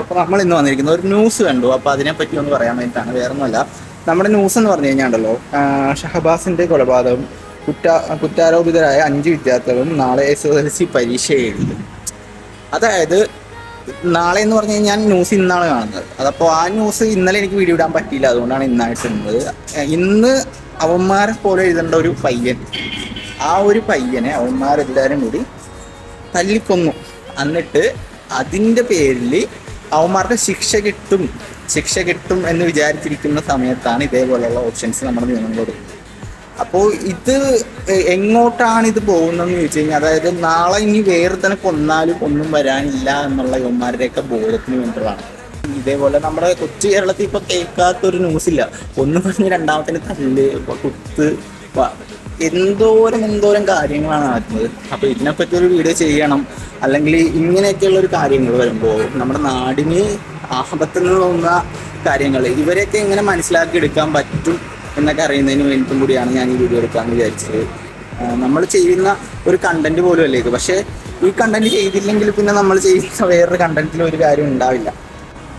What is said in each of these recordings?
അപ്പോൾ നമ്മൾ ഇന്ന് വന്നിരിക്കുന്നത് ഒരു ന്യൂസ് കണ്ടു. അപ്പോൾ അതിനെപ്പറ്റി ഒന്ന് പറയാൻ വേണ്ടിയിട്ടാണ്. വേറെ ഒന്നുമല്ല നമ്മുടെ ന്യൂസ് എന്ന് പറഞ്ഞു കഴിഞ്ഞാണ്ടല്ലോ ഷഹബാസിന്റെ കൊലപാതകം കുറ്റ കുറ്റാരോപിതരായ അഞ്ച് വിദ്യാർത്ഥികളും നാളെ എസ് എസ് എൽ സി പരീക്ഷ എഴുതി അതായത് നാളെ എന്ന് പറഞ്ഞു കഴിഞ്ഞാൽ ന്യൂസ് ഇന്നാണ് കാണുന്നത്. അതപ്പോൾ ആ ന്യൂസ് ഇന്നലെ എനിക്ക് വീഡിയോ ഇടാൻ പറ്റിയില്ല. അതുകൊണ്ടാണ് ഇന്നായിട്ട് ഇടുന്നത് ഇന്ന് അവന്മാരെ പോലെ എഴുതേണ്ട ഒരു പയ്യൻ ആ ഒരു പയ്യനെ അവന്മാരെല്ലാവരും കൂടി തല്ലിക്കൊന്നു. എന്നിട്ട് അതിന്റെ പേരിൽ അവന്മാർക്ക് ശിക്ഷ കിട്ടും. ശിക്ഷ കിട്ടും എന്ന് വിചാരിച്ചിരിക്കുന്ന സമയത്താണ് ഇതേപോലെയുള്ള ഓപ്ഷൻസ് നമ്മുടെ നിയമങ്ങൾ കൊടുക്കുന്നത് അപ്പോൾ ഇത് എങ്ങോട്ടാണ് ഇത് പോകുന്നതെന്ന് ചോദിച്ചു കഴിഞ്ഞാൽ അതായത് നാളെ ഇനി വേറെ തന്നെ കൊന്നാലും ഒന്നും വരാനില്ല എന്നുള്ള യുവന്മാരുടെയൊക്കെ ബോധത്തിന് വേണ്ടിയുള്ളതാണ്. ഇതേപോലെ നമ്മുടെ കൊച്ചു കേരളത്തിൽ ഇപ്പൊ കേൾക്കാത്തൊരു ന്യൂസില്ല ഒന്ന് പറഞ്ഞ് രണ്ടാമത്തിന് തല്ല് കുത്ത് എന്തോരം എന്തോരം കാര്യങ്ങളാണ് നടക്കുന്നത്. അപ്പൊ ഇതിനെപ്പറ്റി ഒരു വീഡിയോ ചെയ്യണം. അല്ലെങ്കിൽ ഇങ്ങനെയൊക്കെയുള്ള ഒരു കാര്യങ്ങൾ വരുമ്പോൾ നമ്മുടെ നാടിന് ആപത്തിൽ നിന്ന് തോന്നുന്ന കാര്യങ്ങൾ ഇവരെയൊക്കെ എങ്ങനെ മനസ്സിലാക്കി എടുക്കാൻ പറ്റും എന്നൊക്കെ അറിയുന്നതിന് വേണ്ടിയിട്ടും കൂടിയാണ് ഞാൻ ഈ വീഡിയോ എടുക്കാമെന്ന് വിചാരിച്ചത്. നമ്മൾ ചെയ്യുന്ന ഒരു കണ്ടന്റ് പോലും അല്ലേ പക്ഷേ ഈ കണ്ടന്റ് ചെയ്തില്ലെങ്കിൽ പിന്നെ നമ്മൾ ചെയ്യുന്ന വേറൊരു കണ്ടന്റിൽ ഒരു കാര്യം ഉണ്ടാവില്ല.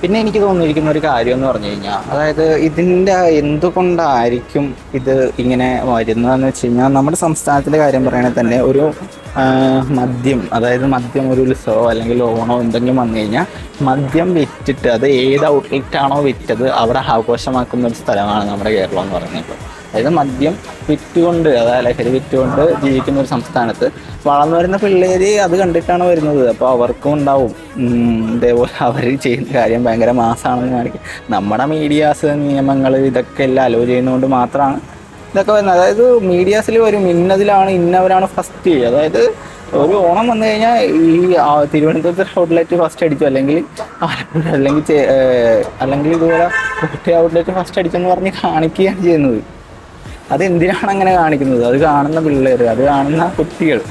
പിന്നെ എനിക്ക് തോന്നിയിരിക്കുന്ന ഒരു കാര്യം എന്ന് പറഞ്ഞു കഴിഞ്ഞാൽ അതായത് ഇതിന്റെ എന്തുകൊണ്ടായിരിക്കും ഇത് ഇങ്ങനെ വരുന്നതെന്ന് വെച്ച് കഴിഞ്ഞാൽ നമ്മുടെ സംസ്ഥാനത്തിന്റെ കാര്യം പറയുകയാണെങ്കിൽ തന്നെ ഒരു മദ്യം അതായത് മദ്യം ഒരു ഉത്സവമോ അല്ലെങ്കിൽ ഓണോ എന്തെങ്കിലും വന്നു കഴിഞ്ഞാൽ മദ്യം വിറ്റിട്ട് അത് ഏത് ഔട്ട്ലെറ്റ് ആണോ വിറ്റത് അവിടെ ആഘോഷമാക്കുന്ന ഒരു സ്ഥലമാണ് നമ്മുടെ കേരളം എന്ന് പറയുന്നത്. അതായത് മദ്യം വിറ്റുകൊണ്ട് അതായത് ലഹരി വിറ്റുകൊണ്ട് ജീവിക്കുന്ന ഒരു സംസ്ഥാനത്ത്. വളർന്നു വരുന്ന പിള്ളേര് അത് കണ്ടിട്ടാണ് വരുന്നത്. അപ്പോൾ അവർക്കും ഉണ്ടാവും. ഇതേപോലെ അവർ ചെയ്യുന്ന കാര്യം ഭയങ്കര മാസമാണെന്ന് കാണിക്കും. നമ്മുടെ മീഡിയാസ് നിയമങ്ങൾ ഇതൊക്കെ എല്ലാം അലോ ചെയ്യുന്നതുകൊണ്ട് മാത്രമാണ് ഇതൊക്കെ വരുന്നത്. അതായത് മീഡിയാസിൽ വരും. ഇന്നതിലാണ് ഇന്നവരാണ് ഫസ്റ്റ് അതായത് ഒരു ഓണം വന്നു കഴിഞ്ഞാൽ ഈ തിരുവനന്തപുരത്ത് ഔട്ട്ലെറ്റ് ഫസ്റ്റ് അടിച്ചു. അല്ലെങ്കിൽ അല്ലെങ്കിൽ അല്ലെങ്കിൽ ഇതുപോലെ ഔട്ട്ലെറ്റ് ഫസ്റ്റ് അടിച്ചെന്ന് പറഞ്ഞ് കാണിക്കുകയാണ് ചെയ്യുന്നത്. അത് എന്തിനാണ് അങ്ങനെ കാണിക്കുന്നത്? അത് കാണുന്ന പിള്ളേർ അത് കാണുന്ന കുട്ടികൾ.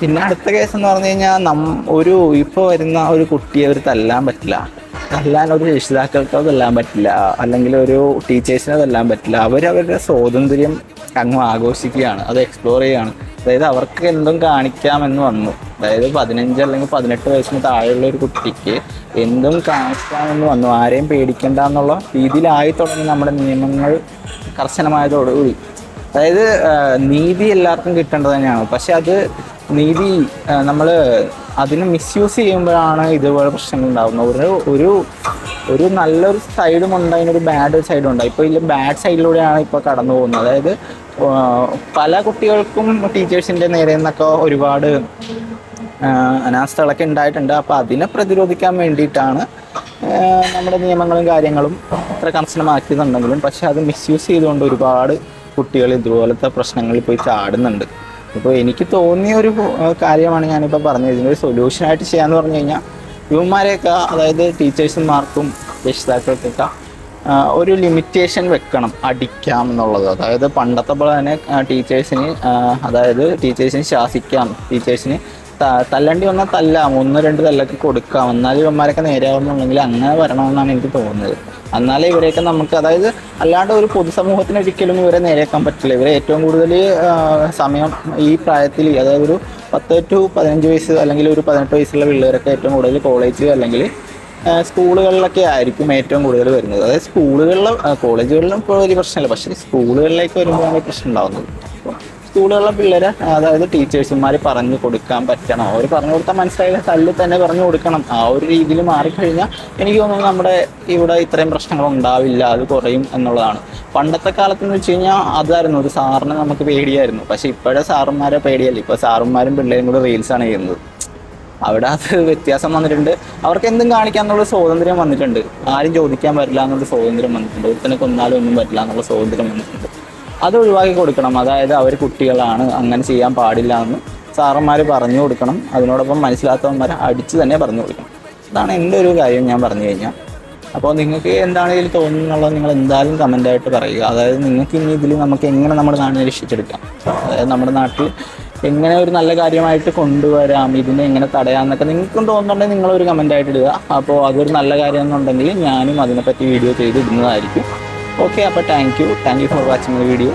പിന്നെ അടുത്ത കേസ് എന്ന് പറഞ്ഞു കഴിഞ്ഞാൽ നം ഒരു ഇപ്പോൾ വരുന്ന ഒരു കുട്ടിയെ അവർ തല്ലാൻ പറ്റില്ല. തല്ലാൻ ഒരു രക്ഷിതാക്കൾക്ക് തല്ലാൻ പറ്റില്ല. അല്ലെങ്കിൽ ഒരു ടീച്ചേഴ്സിനെ തല്ലാൻ പറ്റില്ല. അവരവരുടെ സ്വാതന്ത്ര്യം അങ്ങ് ആഘോഷിക്കുകയാണ്. അത് എക്സ്പ്ലോർ ചെയ്യുകയാണ്. അതായത് അവർക്ക് എന്തും കാണിക്കാമെന്ന് വന്നു. അതായത് പതിനഞ്ച് അല്ലെങ്കിൽ പതിനെട്ട് വയസ്സിന് താഴെയുള്ള ഒരു കുട്ടിക്ക് എന്തും കാണിക്കാമെന്ന് വന്നു. ആരെയും പേടിക്കണ്ട എന്നുള്ള രീതിയിലായി തുടങ്ങി നമ്മുടെ നിയമങ്ങൾ കർശനമായതോടുകൂടി. അതായത് നീതി എല്ലാവർക്കും കിട്ടേണ്ടത് തന്നെയാണ്. പക്ഷെ അത് നീതി നമ്മൾ അതിന് മിസ്യൂസ് ചെയ്യുമ്പോഴാണ് ഇതുപോലെ പ്രശ്നങ്ങൾ ഉണ്ടാകുന്നത് ഒരു ഒരു ഒരു നല്ലൊരു സൈഡും ഉണ്ട് അതിനൊരു ബാഡ് സൈഡും ഉണ്ട്. ഇപ്പോൾ ഇതിൽ ബാഡ് സൈഡിലൂടെയാണ് ഇപ്പോൾ കടന്നു പോകുന്നത്. അതായത് പല കുട്ടികൾക്കും ടീച്ചേഴ്സിന്റെ നേരെ നിന്നൊക്കെ ഒരുപാട് അനാസ്ഥകളൊക്കെ ഉണ്ടായിട്ടുണ്ട്. അപ്പോൾ അതിനെ പ്രതിരോധിക്കാൻ വേണ്ടിയിട്ടാണ് നമ്മുടെ നിയമങ്ങളും കാര്യങ്ങളും അത്ര കർശനമാക്കിയതുണ്ടെങ്കിലും പക്ഷെ അത് മിസ്യൂസ് ചെയ്തുകൊണ്ട് ഒരുപാട് കുട്ടികൾ ഇതുപോലത്തെ പ്രശ്നങ്ങളിൽ പോയി ചാടുന്നുണ്ട്. ഇപ്പോൾ എനിക്ക് തോന്നിയ ഒരു കാര്യമാണ് ഞാനിപ്പോൾ പറഞ്ഞത്. ഇതിനൊരു സൊല്യൂഷനായിട്ട് ചെയ്യാന്ന് പറഞ്ഞു കഴിഞ്ഞാൽ ഇവന്മാരെയൊക്കെ അതായത് ടീച്ചേഴ്സുമാർക്കും രക്ഷിതാക്കൾക്കൊക്കെ ഒരു ലിമിറ്റേഷൻ വെക്കണം അടിക്കാം എന്നുള്ളത്. അതായത് പണ്ടത്തെ പോലെ തന്നെ ടീച്ചേഴ്സിന് അതായത് ടീച്ചേഴ്സിന് ശാസിക്കാം ടീച്ചേഴ്സിന് തല്ലണ്ടി വന്നാൽ തല്ലാം. ഒന്ന് രണ്ട് തല്ലൊക്കെ കൊടുക്കാം. എന്നാലും ഇവന്മാരൊക്കെ നേരെയാവുന്നുണ്ടെങ്കിൽ അങ്ങനെ വരണമെന്നാണ് എനിക്ക് തോന്നുന്നത്. എന്നാലേ ഇവരെയൊക്കെ നമുക്ക് അതായത് അല്ലാണ്ട് ഒരു പൊതുസമൂഹത്തിന് ഒരിക്കലും ഇവരെ നേരെയാക്കാൻ പറ്റില്ല. ഇവരെ ഏറ്റവും കൂടുതൽ സമയം ഈ പ്രായത്തിൽ അതായത് ഒരു പത്ത് ടു പതിനഞ്ച് വയസ്സ് അല്ലെങ്കിൽ ഒരു പതിനെട്ട് വയസ്സുള്ള പിള്ളേരൊക്കെ ഏറ്റവും കൂടുതൽ കോളേജ് അല്ലെങ്കിൽ സ്കൂളുകളിലൊക്കെ ആയിരിക്കും ഏറ്റവും കൂടുതൽ വരുന്നത്. അതായത് സ്കൂളുകളിലും കോളേജുകളിലും ഇപ്പോൾ വലിയ പ്രശ്നമില്ല. പക്ഷേ സ്കൂളുകളിലേക്ക് വരുമ്പോഴാണ് പ്രശ്നം ഉണ്ടാകുന്നത് സ്കൂളുകളിലെ പിള്ളേരെ അതായത് ടീച്ചേഴ്സുമാർ പറഞ്ഞു കൊടുക്കാൻ പറ്റണം. അവർ പറഞ്ഞു കൊടുത്താൽ മനസ്സിലായില്ല തല്ലിൽ തന്നെ പറഞ്ഞു കൊടുക്കണം. ആ ഒരു രീതിയിൽ മാറിക്കഴിഞ്ഞാൽ എനിക്ക് തോന്നുന്നു നമ്മുടെ ഇവിടെ ഇത്രയും പ്രശ്നങ്ങൾ ഉണ്ടാവില്ല അത് കുറയും എന്നുള്ളതാണ്. പണ്ടത്തെ കാലത്ത് എന്ന് വെച്ച് കഴിഞ്ഞാൽ അതായിരുന്നു ഒരു സാറിനെ നമുക്ക് പേടിയായിരുന്നു. പക്ഷെ ഇപ്പോഴത്തെ സാറന്മാരെ പേടിയല്ല. ഇപ്പോൾ സാറന്മാരും പിള്ളേരും കൂടെ റീൽസാണ് ചെയ്യുന്നത്. അവിടെ അത് വ്യത്യാസം വന്നിട്ടുണ്ട്. അവർക്ക് എന്തും കാണിക്കാൻ എന്നുള്ള സ്വാതന്ത്ര്യം വന്നിട്ടുണ്ട്. ആരും ചോദിക്കാൻ പറ്റില്ല എന്നുള്ള സ്വാതന്ത്ര്യം വന്നിട്ടുണ്ട്. ഒരുത്തനെ കൊന്നാലും ഒന്നും പറ്റില്ല എന്നുള്ള സ്വാതന്ത്ര്യം വന്നിട്ടുണ്ട്. അത് ഒഴിവാക്കി കൊടുക്കണം. അതായത് അവർ കുട്ടികളാണ് അങ്ങനെ ചെയ്യാൻ പാടില്ല എന്ന് സാറന്മാർ പറഞ്ഞു കൊടുക്കണം. അതിനോടൊപ്പം മനസ്സിലാത്തവന്മാരെ അടിച്ച് തന്നെ പറഞ്ഞു കൊടുക്കണം. അതാണ് എന്റെ ഒരു കാര്യം ഞാൻ പറഞ്ഞു കഴിഞ്ഞാൽ അപ്പോൾ നിങ്ങൾക്ക് എന്താണ് ഇതിൽ തോന്നുന്നുള്ളത് നിങ്ങൾ എന്തായാലും കമന്റ് ആയിട്ട് പറയുക. അതായത് നിങ്ങൾക്ക് ഇനി ഇതിൽ നമുക്ക് എങ്ങനെ നമ്മുടെ നാടിനെ രക്ഷിച്ചെടുക്കാം? അതായത് നമ്മുടെ നാട്ടിൽ എങ്ങനെ ഒരു നല്ല കാര്യമായിട്ട് കൊണ്ടുവരാം ഇതിനെ എങ്ങനെ തടയാം എന്നൊക്കെ നിങ്ങൾക്കും തോന്നുന്നുണ്ടെങ്കിൽ നിങ്ങളൊരു കമന്റ് ആയിട്ട് ഇടുക. അപ്പോൾ അതൊരു നല്ല കാര്യം എന്നുണ്ടെങ്കിൽ ഞാനും അതിനെപ്പറ്റി വീഡിയോ ചെയ്ത് ഇടുന്നതായിരിക്കും. ഓക്കെ അപ്പോൾ thank you thank you for watching the video